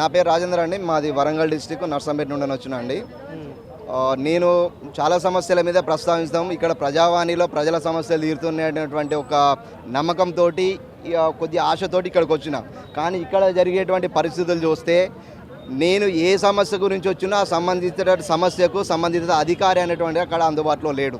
నా పేరు రాజేంద్ర అండి. మాది వరంగల్ డిస్టిక్ నర్సంపేట నుండి వచ్చిన అండి. నేను చాలా సమస్యల మీద ప్రస్తావిస్తాం. ఇక్కడ ప్రజావాణిలో ప్రజల సమస్యలు తీరుతున్నటువంటి ఒక నమ్మకంతో కొద్ది ఆశతోటి ఇక్కడికి వచ్చిన. కానీ ఇక్కడ జరిగేటువంటి పరిస్థితులు చూస్తే నేను ఏ సమస్య గురించి వచ్చినా సంబంధిత సమస్యకు సంబంధిత అధికారి అనేటువంటి అక్కడ అందుబాటులో లేడు.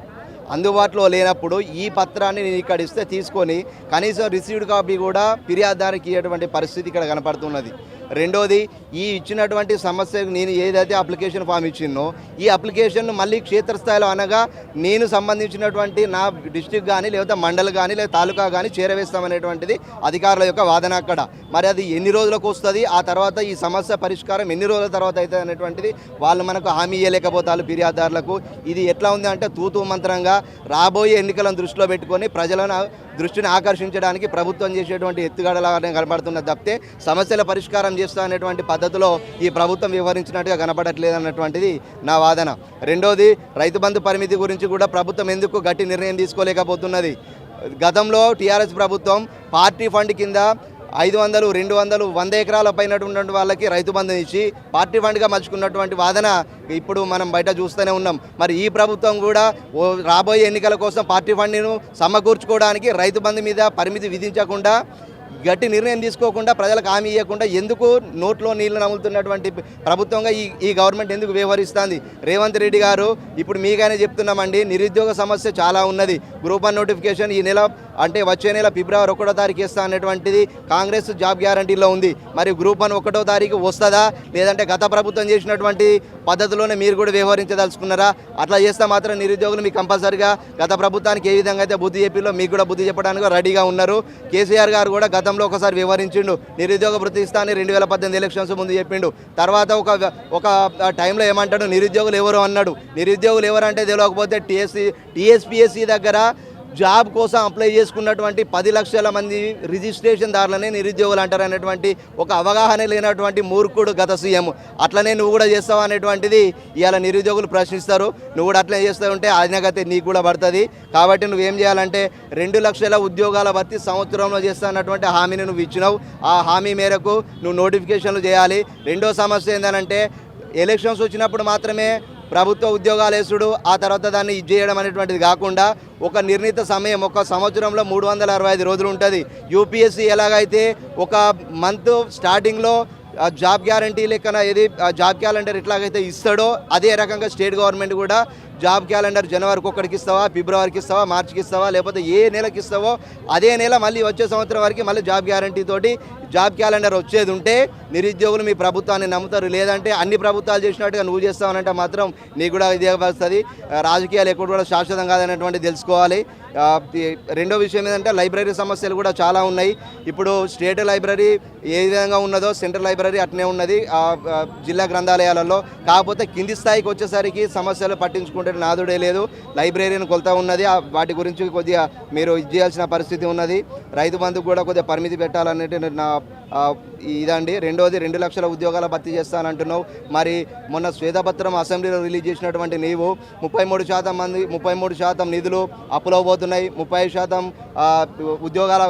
అందుబాటులో లేనప్పుడు ఈ పత్రాన్ని నేను ఇక్కడ ఇస్తే తీసుకొని కనీసం రిసీవ్డ్ కాపీ కూడా ఫిర్యాదుదారికి ఇవ్వటువంటి పరిస్థితి ఇక్కడ కనపడుతున్నది. రెండోది ఈ ఇచ్చినటువంటి సమస్యకు నేను ఏదైతే అప్లికేషన్ ఫామ్ ఇచ్చినో ఈ అప్లికేషన్ మళ్ళీ క్షేత్రస్థాయిలో అనగా నేను సంబంధించినటువంటి నా డిస్టిక్ కానీ లేకపోతే మండల్ కానీ లేదా తాలూకా కానీ చేరవేస్తామనేటువంటిది అధికారుల యొక్క వాదన అక్కడ. మరి అది ఎన్ని రోజులకు వస్తుంది ఆ తర్వాత ఈ సమస్య పరిష్కారం ఎన్ని రోజుల తర్వాత అవుతుంది అనేటువంటిది వాళ్ళు మనకు హామీ ఇవ్వలేకపోతారు ఫిర్యాదుదారులకు ఇది ఎట్లా ఉంది అంటే తూతూ మంత్రంగా రాబోయే ఎన్నికలను దృష్టిలో పెట్టుకొని ప్రజలను దృష్టిని ఆకర్షించడానికి ప్రభుత్వం చేసేటువంటి ఎత్తుగడలాగానే కనబడుతున్న తప్పితే సమస్యల పరిష్కారం చేస్తా అనేటువంటి పద్ధతిలో ఈ ప్రభుత్వం వివరించినట్టుగా కనపడట్లేదు అన్నటువంటిది నా వాదన. రెండోది రైతు బంధు పరిమితి గురించి కూడా ప్రభుత్వం ఎందుకు గట్టి నిర్ణయం తీసుకోలేకపోతున్నది? గతంలో టీఆర్ఎస్ ప్రభుత్వం పార్టీ ఫండ్ కింద ఐదు వందలు రెండు వందలు వంద ఎకరాల పైన ఉన్నటువంటి వాళ్ళకి రైతు బంధు ఇచ్చి పార్టీ ఫండ్గా మలుచుకున్నటువంటి వాదన ఇప్పుడు మనం బయట చూస్తూనే ఉన్నాం. మరి ఈ ప్రభుత్వం కూడా ఓ రాబోయే ఎన్నికల కోసం పార్టీ ఫండ్ను సమకూర్చుకోవడానికి రైతు బంధు మీద పరిమితి విధించకుండా గట్టి నిర్ణయం తీసుకోకుండా ప్రజలకు హామీ ఇవ్వకుండా ఎందుకు నోట్లో నీళ్ళు నములుతున్నటువంటి ప్రభుత్వంగా ఈ ఈ గవర్నమెంట్ ఎందుకు వ్యవహరిస్తుంది? రేవంత్ రెడ్డి గారు ఇప్పుడు మీకైనా చెప్తున్నామండి నిరుద్యోగ సమస్య చాలా ఉన్నది. గ్రూప్ వన్ నోటిఫికేషన్ ఈ నెల అంటే వచ్చే నెల ఫిబ్రవరి ఒకటో తారీఖు ఇస్తా అనేటువంటిది కాంగ్రెస్ జాబ్ గ్యారంటీలో ఉంది. మరి గ్రూప్ వన్ ఒకటో తారీఖు వస్తుందా? లేదంటే గత ప్రభుత్వం చేసినటువంటి పద్ధతిలోనే మీరు కూడా వ్యవహరించదలుచుకున్నారా? అట్లా చేస్తే మాత్రం నిరుద్యోగులు మీకు కంపల్సరిగా గత ప్రభుత్వానికి ఏ విధంగా అయితే బుద్ధి చెప్పిలో మీకు కూడా బుద్ధి చెప్పడానికి రెడీగా ఉన్నారు. కేసీఆర్ గారు కూడా గతంలో ఒకసారి వివరించిండు నిరుద్యోగ వృత్తి ఇస్తానని రెండు వేల పద్దెనిమిది ఎలక్షన్స్ ముందు చెప్పిండు. తర్వాత ఒక ఒక టైంలో ఏమంటాడు? నిరుద్యోగులు ఎవరు అన్నాడు? నిరుద్యోగులు ఎవరంటే తెలియకపోతే టీఎస్సీ టీఎస్పీఎస్సీ దగ్గర జాబ్ కోసం అప్లై చేసుకున్నటువంటి పది లక్షల మంది రిజిస్ట్రేషన్ దారులనే నిరుద్యోగులు అంటారు అనేటువంటి ఒక అవగాహన లేనటువంటి మూర్ఖుడు గత సీఎం. అట్లనే నువ్వు కూడా చేస్తావు అనేటువంటిది ఇవాళ నిరుద్యోగులు ప్రశ్నిస్తారు. నువ్వు కూడా అట్లనే చేస్తూ ఉంటే ఆజ్ఞాగతి నీకు కూడా పడుతుంది. కాబట్టి నువ్వేం చేయాలంటే రెండు లక్షల ఉద్యోగాల భర్తీ సంవత్సరంలో చేస్తా అన్నటువంటి హామీని నువ్వు ఇచ్చినావు. ఆ హామీ మేరకు నువ్వు నోటిఫికేషన్లు చేయాలి. రెండో సమస్య ఏంటంటే ఎలక్షన్స్ వచ్చినప్పుడు మాత్రమే ప్రభుత్వ ఉద్యోగాలు వేసుడు ఆ తర్వాత దాన్ని ఇది చేయడం అనేటువంటిది కాకుండా ఒక నిర్ణీత సమయం ఒక సంవత్సరంలో మూడు వందల అరవై ఐదు రోజులు ఉంటుంది. యూపీఎస్సీ ఎలాగైతే ఒక మంత్ స్టార్టింగ్లో జాబ్ గ్యారంటీ లెక్కన ఏది జాబ్ క్యాలెండర్ ఎట్లాగైతే ఇస్తాడో అదే రకంగా స్టేట్ గవర్నమెంట్ కూడా జాబ్ క్యాలెండర్ జనవరికి ఒక్కడికి ఇస్తావా ఫిబ్రవరికి ఇస్తావా మార్చికి ఇస్తావా లేకపోతే ఏ నెలకి ఇస్తావో అదే నెల మళ్ళీ వచ్చే సంవత్సరం వరకు మళ్ళీ జాబ్ గ్యారంటీ తోటి జాబ్ క్యాలెండర్ వచ్చేది ఉంటే నిరుద్యోగులు మీ ప్రభుత్వాన్ని నమ్ముతారు. లేదంటే అన్ని ప్రభుత్వాలు చేసినట్టుగా నువ్వు చేస్తావనంటే మాత్రం నీకు కూడా ఇదే వస్తుంది. రాజకీయాలు ఎక్కడ కూడా శాశ్వతం కాదనేటువంటి తెలుసుకోవాలి. రెండో విషయం ఏంటంటే లైబ్రరీ సమస్యలు కూడా చాలా ఉన్నాయి. ఇప్పుడు స్టేట్ లైబ్రరీ ఏ విధంగా ఉన్నదో సెంట్రల్ లైబ్రరీ అట్నే ఉన్నది. జిల్లా గ్రంథాలయాలలో. కాకపోతే కింది స్థాయికి వచ్చేసరికి సమస్యలు పట్టించుకుంటే నాదుడే లేదు లైబ్రరీని కొలత ఉన్నది. వాటి గురించి కొద్దిగా మీరు ఇది చేయాల్సిన పరిస్థితి ఉన్నది. రైతు బంధుకు కూడా కొద్దిగా పరిమితి పెట్టాలనేది నా ఇదండి. రెండోది రెండు లక్షల ఉద్యోగాల భర్తీ చేస్తానంటున్నావు. మరి మొన్న శ్వేతపత్రం అసెంబ్లీలో రిలీజ్ చేసినటువంటి నీవు ముప్పై మూడు శాతం మంది ముప్పై మూడు శాతం నిధులు అప్పులో పోతున్నాయి. ముప్పై శాతం ఉద్యోగాల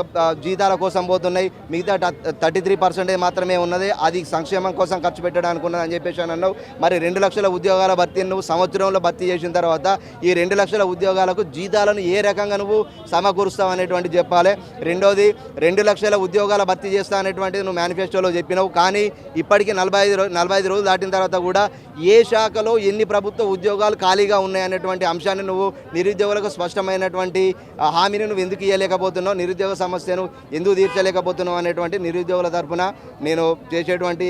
జీతాల కోసం పోతున్నాయి. మిగతా థర్టీ త్రీ పర్సెంటేజ్ మాత్రమే ఉన్నది. అది సంక్షేమం కోసం ఖర్చు పెట్టడానికి ఉన్నదని అని చెప్పేసి అన్నావు. మరి రెండు లక్షల ఉద్యోగాల భర్తీ నువ్వు సంవత్సరంలో భర్తీ చేసిన తర్వాత ఈ రెండు లక్షల ఉద్యోగాలకు జీతాలను ఏ రకంగా నువ్వు సమకూరుస్తావు అనేటువంటి చెప్పాలి. రెండోది రెండు లక్షల ఉద్యోగాల భర్తీ చేస్తా అనేటువంటిది నువ్వు మేనిఫెస్టోలో చెప్పినావు. కానీ ఇప్పటికీ నలభై ఐదు నలభై ఐదు రోజులు దాటిన తర్వాత కూడా ఏ శాఖలో ఎన్ని ప్రభుత్వ ఉద్యోగాలు ఖాళీగా ఉన్నాయనేటువంటి అంశాన్ని నువ్వు నిరుద్యోగులకు స్పష్టమైనటువంటి హామీని నువ్వు ఎందుకు ఇవ్వలేకపోతున్నావు నిరుద్యోగ సమస్యను ఎందుకు తీర్చలేకపోతున్నావు అనేటువంటి నిరుద్యోగుల తరఫున నేను చేసేటువంటి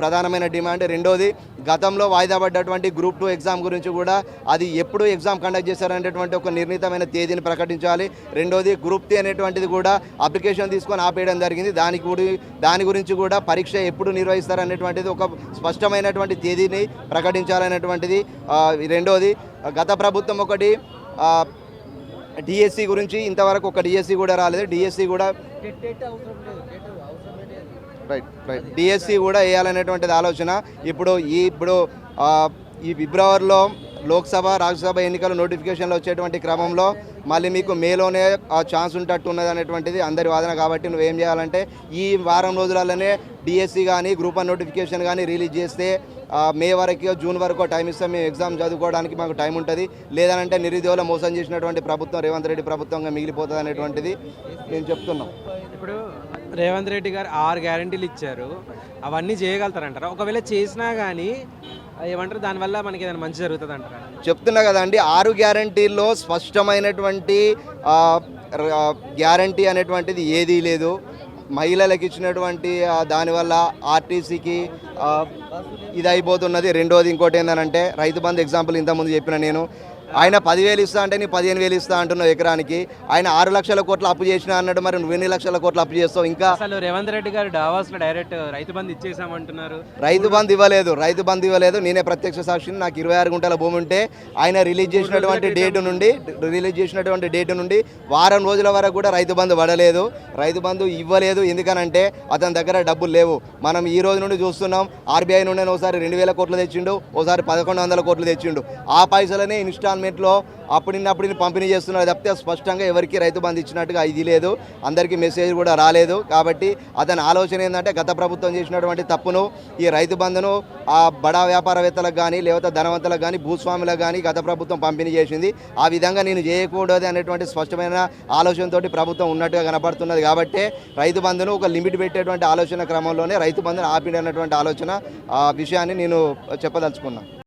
ప్రధానమైన డిమాండ్. రెండోది గతంలో వాయిదా పడ్డటువంటి గ్రూప్ టూ ఎగ్జామ్ గురించి కూడా అది ఎప్పుడు ఎగ్జామ్ కండక్ట్ చేశారనేటువంటి ఒక నిర్ణీతమైన తేదీని ప్రకటించాలి. రెండోది గ్రూప్ టీ అనేటువంటిది కూడా అప్లికేషన్ తీసుకొని ఆపేయడం జరిగింది. దానికి కూడా దాని గురించి కూడా పరీక్ష ఎప్పుడు నిర్వహిస్తారనేటువంటిది ఒక స్పష్టమైనటువంటి తేదీని ప్రకటించాలనేటువంటిది. రెండోది గత ప్రభుత్వం ఒకటి డిఎస్సి గురించి ఇంతవరకు ఒక డిఎస్సి కూడా రాలేదు. డిఎస్సి కూడా రైట్ రైట్. డిఎస్సి కూడా వేయాలనేటువంటిది ఆలోచన. ఇప్పుడు ఈ ఇప్పుడు ఈ ఫిబ్రవరిలో లోక్సభ రాజ్యసభ ఎన్నికల నోటిఫికేషన్లు వచ్చేటువంటి క్రమంలో మళ్ళీ మీకు మేలోనే ఆ ఛాన్స్ ఉంటట్టు ఉన్నది అనేటువంటిది అందరి వాదన కాబట్టి నువ్వేం చేయాలంటే ఈ వారం రోజులలోనే డిఎస్సి కానీ గ్రూప్ వన్ నోటిఫికేషన్ కానీ రిలీజ్ చేస్తే మే వరకు జూన్ వరకు టైం ఇస్తాం మేము ఎగ్జామ్ చదువుకోవడానికి మాకు టైం ఉంటుంది. లేదనంటే నిరుద్యోగులు మోసం చేసినటువంటి ప్రభుత్వం రేవంత్ రెడ్డి ప్రభుత్వంగా మిగిలిపోతుంది అనేటువంటిది మేము చెప్తున్నాం. ఇప్పుడు రేవంత్ రెడ్డి గారు ఆరు గ్యారంటీలు ఇచ్చారు. అవన్నీ చేయగలుగుతారంటారా? ఒకవేళ చేసినా కానీ ఏమంటారు? దానివల్ల మనకి ఏదైనా మంచి జరుగుతుంది అంటారా చెప్తున్నా కదండి ఆరు గ్యారంటీల్లో స్పష్టమైనటువంటి గ్యారంటీ అనేటువంటిది ఏదీ లేదు. మహిళలకు ఇచ్చినటువంటి దానివల్ల ఆర్టీసీకి ఇది అయిపోతున్నది రెండోది ఇంకోటి ఏంటంటే రైతు బంధు ఎగ్జాంపుల్ ఇంతకుముందు చెప్పిన నేను. ఆయన పదివేలు ఇస్తా అంటే నీ పదిహేను వేలు ఇస్తా అంటున్నావు ఎకరానికి. ఆయన ఆరు లక్షల కోట్లు అప్పు చేసినా అన్నాడు మరి నువ్వు ఎన్ని లక్షల కోట్లు అప్పు చేస్తావు ఇంకా? అసలు రేవంత్ రెడ్డి గారు డావాస్లో డైరెక్ట్ రైతు బంధు ఇచ్చేసామంటున్నారు. రైతు బంధు ఇవ్వలేదు రైతు బంధు ఇవ్వలేదు. నేనే ప్రత్యక్ష సాక్షిని నాకు ఇరవై ఆరు గుంటల భూమి ఉంటే ఆయన రిలీజ్ చేసినటువంటి డేట్ నుండి రిలీజ్ చేసినటువంటి డేట్ నుండి వారం రోజుల వరకు కూడా రైతు బంధు పడలేదు. రైతు బంధు ఇవ్వలేదు ఎందుకనంటే అతని దగ్గర డబ్బులు లేవు. మనం ఈ రోజు నుండి చూస్తున్నాం ఆర్బీఐ నుండి ఒకసారి రెండు వేల కోట్లు తెచ్చిండు ఒకసారి పదకొండు వందల కోట్లు తెచ్చిండు. ఆ పైసలనే గవర్నమెంట్లో అప్పుడిన్నప్పుడు పంపిణీ చేస్తున్నారు తప్పితే స్పష్టంగా ఎవరికి రైతు బంధు ఇచ్చినట్టుగా ఇది లేదు. అందరికీ మెసేజ్ కూడా రాలేదు. కాబట్టి అతని ఆలోచన ఏంటంటే గత ప్రభుత్వం చేసినటువంటి తప్పును ఈ రైతు బంధును ఆ బడా వ్యాపారవేత్తలకు కానీ లేకపోతే ధనవంతులకు కానీ భూస్వాములకు కానీ గత ప్రభుత్వం పంపిణీ చేసింది. ఆ విధంగా నేను చేయకూడదు అనేటువంటి స్పష్టమైన ఆలోచనతో ప్రభుత్వం ఉన్నట్టుగా కనబడుతున్నది కాబట్టి రైతు బంధును ఒక లిమిట్ పెట్టేటువంటి ఆలోచన క్రమంలోనే రైతు బంధును ఆపిడన్నటువంటి ఆలోచన ఆ విషయాన్ని నేను చెప్పదలుచుకున్నాను